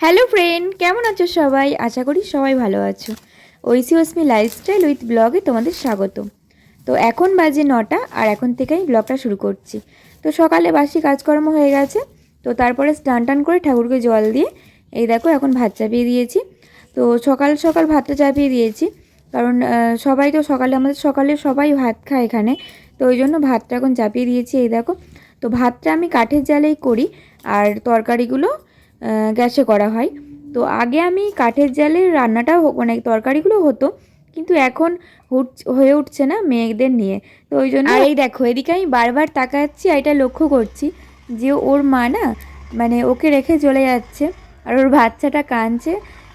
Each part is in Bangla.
হ্যালো ফ্রেন্ড কেমন আছো সবাই? আশা করি সবাই ভালো আছো। ঐসি অসমি লাইফস্টাইল উইথ ব্লগে তোমাদের স্বাগত তো এখন বাজে নটা, আর এখন থেকেই ব্লগটা শুরু করছি। তো সকালে বাসি কাজকর্ম হয়ে গেছে, তো তারপরে স্নান টান করে ঠাকুরকে জল দিয়ে, এই দেখো এখন ভাত চাপিয়ে দিয়েছি। তো সকাল সকাল ভাতটা চাপিয়ে দিয়েছি, কারণ সবাই তো সকালে, আমাদের সকালে সবাই ভাত খায় এখানে। তো ওই জন্য ভাতটা এখন চাপিয়ে দিয়েছি, এই দেখো। তো ভাতটা আমি কাঠের জালেই করি, আর তরকারিগুলো গ্যাসে করা হয়। তো আগে আমি কাঠের জালে রান্নাটা মানে তরকারিগুলো হতো, কিন্তু এখন হয়ে উঠছে না মেয়েদের নিয়ে। তো ওই জন্য এই দেখো, এদিকে আমি বারবার তাকাচ্ছি আর এটা লক্ষ্য করছি যে ওর মা না মানে ওকে রেখে চলে যাচ্ছে আর ওর বাচ্চাটা কাঁদছে।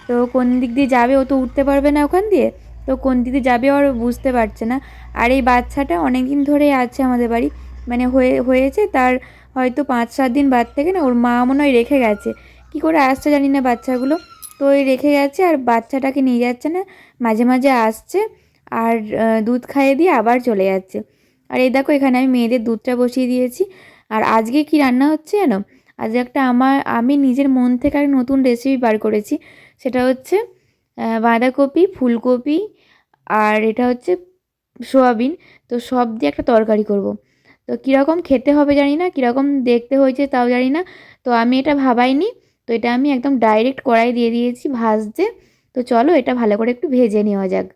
তো কোন দিক দিয়ে যাবে ও তো উঠতে পারবে না ওখান দিয়ে, তো কোন দিক যাবে আর বুঝতে পারছে না। আর এই বাচ্চাটা অনেক দিন ধরেই আছে আমাদের বাড়ি মানে হয়ে, হয়েছে তার হয়তো পাঁচ সাত দিন বাদ থেকে না ওর মা মনে হয় রেখে গেছে। কি করে আসছে জানি না বাচ্চাগুলো। তো ওই রেখে গেছে আর বাচ্চাটাকে নিয়ে যাচ্ছে না, মাঝে মাঝে আসছে আর দুধ খাইয়ে দিয়ে আবার চলে যাচ্ছে। আর এই দেখো এখানে আমি মেয়েদের দুধটা বসিয়ে দিয়েছি। আর আজকে কি রান্না হচ্ছে জানো? আজ একটা আমার, আমি নিজের মন থেকে একটা নতুন রেসিপি বার করেছি। সেটা হচ্ছে বাঁধাকপি, ফুলকপি আর এটা হচ্ছে সোয়াবিন। তো সব দিয়ে একটা তরকারি করব। তো কীরকম খেতে হবে জানি না, কীরকম দেখতে হয়েছে তাও জানি না। তো আমি এটা ভাবাইনি। এটা আমি একদম ডাইরেক্ট কড়াই দিয়ে দিয়েছি ভাজতে। তো চলো এটা ভালো করে একটু ভেজে নেওয়া যাক।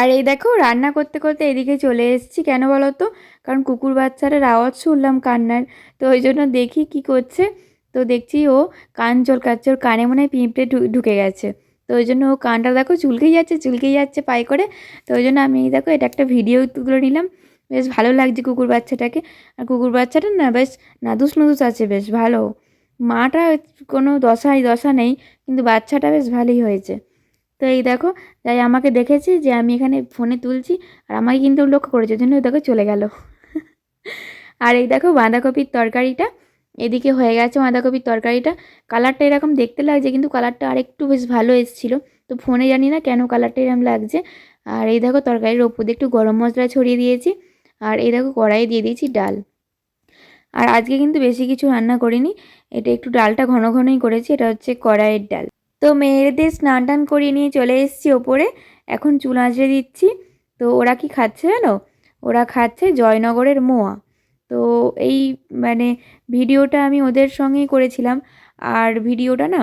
আর এই দেখো রান্না করতে করতে এদিকে চলে এসেছি। কেন বলো তো কারণ কুকুর বাচ্চাটার আওয়াজ শুনলাম কান্নার। তো ওই জন্য দেখি কি করছে। তো দেখছি ও কান চলকাচ্ছে, ওর কানে মনে হয় পিঁপড়ে ঢুকে গেছে। তো ওই জন্য ও কানটা দেখো চুলকেই যাচ্ছে চুলকেই যাচ্ছে পায়ে করে। তো ওই জন্য আমি দেখো এটা একটা ভিডিও তুলে নিলাম। বেশ ভালো লাগছে কুকুর বাচ্চাটাকে। আর কুকুর বাচ্চাটা না বেশ নাদুস নুদুস আছে, বেশ ভালো। মাটা কোনো দশাই দশা নেই, কিন্তু বাচ্চাটা বেশ ভালোই হয়েছে। তো এই দেখো, তাই আমাকে দেখেছে যে আমি এখানে ফোনে তুলছি, আর আমাকে কিন্তু লক্ষ্য করেছে, ওই জন্য দেখো চলে গেল। আর এই দেখো বাঁধাকপির তরকারিটা, এদিকে হয়ে গেছে বাঁধাকপির তরকারিটা। কালারটা এরকম দেখতে লাগছে, কিন্তু কালারটা আরেকটু বেশ ভালো এসেছিল। তো ফোনে জানি না কেন কালারটা এরকম লাগছে। আর এই দেখো তরকারির ওপর দিয়ে একটু গরম মশলা ছড়িয়ে দিয়েছি। আর এই দেখো কড়াইয়ে দিয়ে দিয়েছি ডাল। আর আজকে কিন্তু বেশি কিছু রান্না করিনি, এটা একটু ডালটা ঘন ঘনই করেছি, এটা হচ্ছে কড়াইয়ের ডাল। তো মেয়েদের স্নান টান করিয়ে নিয়ে চলে এসেছি ওপরে, এখন চুল আঁচড়ে দিচ্ছি। তো ওরা কি খাচ্ছে জানো? ওরা খাচ্ছে জয়নগরের মোয়া। তো এই মানে ভিডিওটা আমি ওদের সঙ্গেই করেছিলাম। আর ভিডিওটা না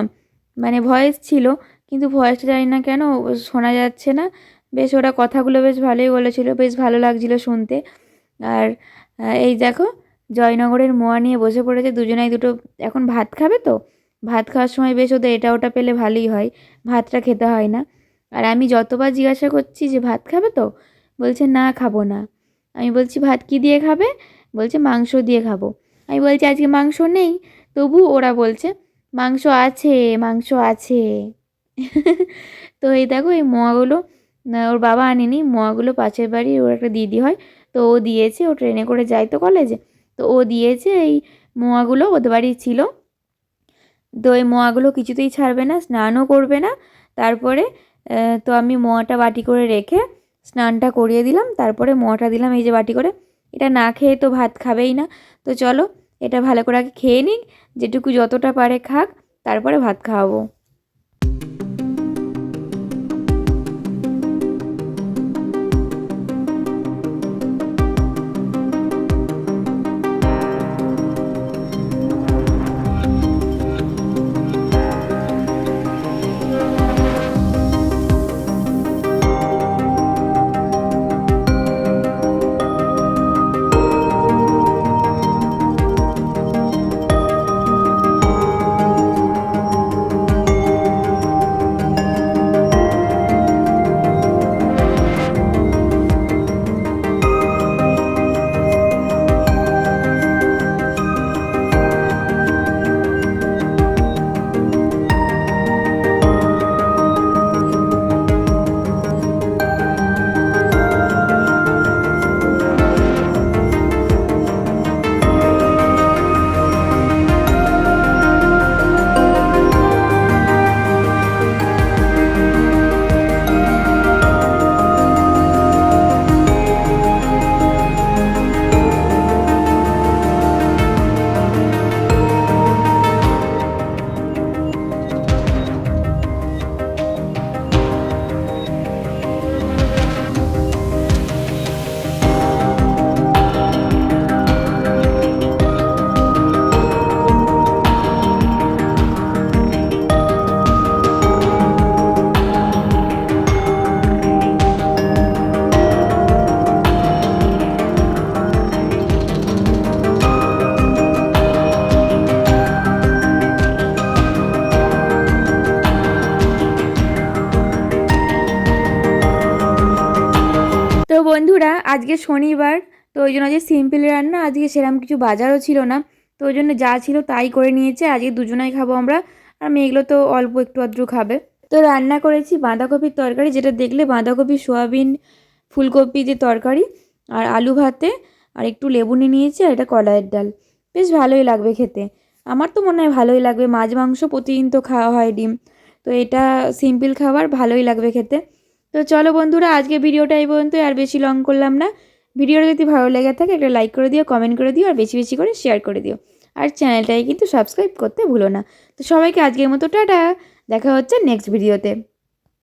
মানে ভয়েস ছিল, কিন্তু ভয়েসটা জানি না কেন শোনা যাচ্ছে না। বেশ ওরা কথাগুলো বেশ ভালোই বলেছিল, বেশ ভালো লাগছিল শুনতে। আর এই দেখো জয়নগরের মোয়া নিয়ে বসে পড়েছে দুজনাই দুটো। এখন ভাত খাবে তো? ভাত খাওয়ার সময় বেশ ওদের এটা ওটা পেলে ভালোই হয়, ভাতটা খেতে হয় না। আর আমি যতবার জিজ্ঞাসা করছি যে ভাত খাবে তো? বলছে না, খাব না। আমি বলছি, ভাত কি দিয়ে খাবে? বলছে, মাংস দিয়ে খাব। আমি বলছি, আজকে মাংস নেই? তবু ওরা বলছে, মাংস আছে মাংস আছে। তো এই দেখো, এই মোয়াগুলো ওর বাবা আনেনি, মোয়াগুলো পাশের বাড়ি, ওর একটা দিদি হয়, তো ও দিয়েছে, ও ট্রেনে করে যায় তো কলেজে। তো ও দিয়েছে এই মোয়াগুলো, ওদের বাড়ি ছিল। তো এই মোয়াগুলো কিছুতেই ছাড়বে না, স্নানও করবে না। তারপরে তো আমি মোয়াটা বাটি করে রেখে স্নানটা করিয়ে দিলাম, তারপরে মোয়াটা দিলাম এই যে বাটি করে। এটা না খেয়ে তো ভাত খাবেই না। তো চলো, এটা ভালো করে আগে খেয়ে নিক যেটুকু যতটা পারে খাক, তারপরে ভাত খাওয়াবো। আজকে শনিবার, তো ওই জন্য আজকে সিম্পল রান্না, আজকে সেরকম কিছু বাজারও ছিল না, তো ওই জন্য যা ছিল তাই করে নিয়েছে, আজকে দুজনাই খাব আমরা, আর মেয়েগুলো তো অল্প একটু আধটু খাবে। তো রান্না করেছি বাঁধাকপির তরকারি, যেটা দেখলে বাঁধাকপি সোয়াবিন, ফুলকপি যে তরকারি, আর আলু ভাতে, আর একটু লেবু নিয়ে নিয়েছি, আর এটা কলাইয়ের ডাল। বেশ ভালোই লাগবে খেতে। আমার তো মনে হয় ভালোই লাগবে, মাছ, মাংস প্রতিদিন তো খাওয়া হয় ডিম, তো এটা সিম্পল খাবার, ভালোই লাগবে খেতে। তো চলো বন্ধুরা আজকে ভিডিওটা এই পর্যন্তই, আর বেশি লং করলাম না। ভিডিওটা যদি ভালো লেগে থাকে, একটা লাইক করে দিও কমেন্ট করে দিও, আর বেশি বেশি করে শেয়ার করে দিও। আর চ্যানেলটাই কিন্তু সাবস্ক্রাইব করতে ভুলো না। তো সবাইকে আজকের মতো টাটা, দেখা হচ্ছে নেক্সট ভিডিওতে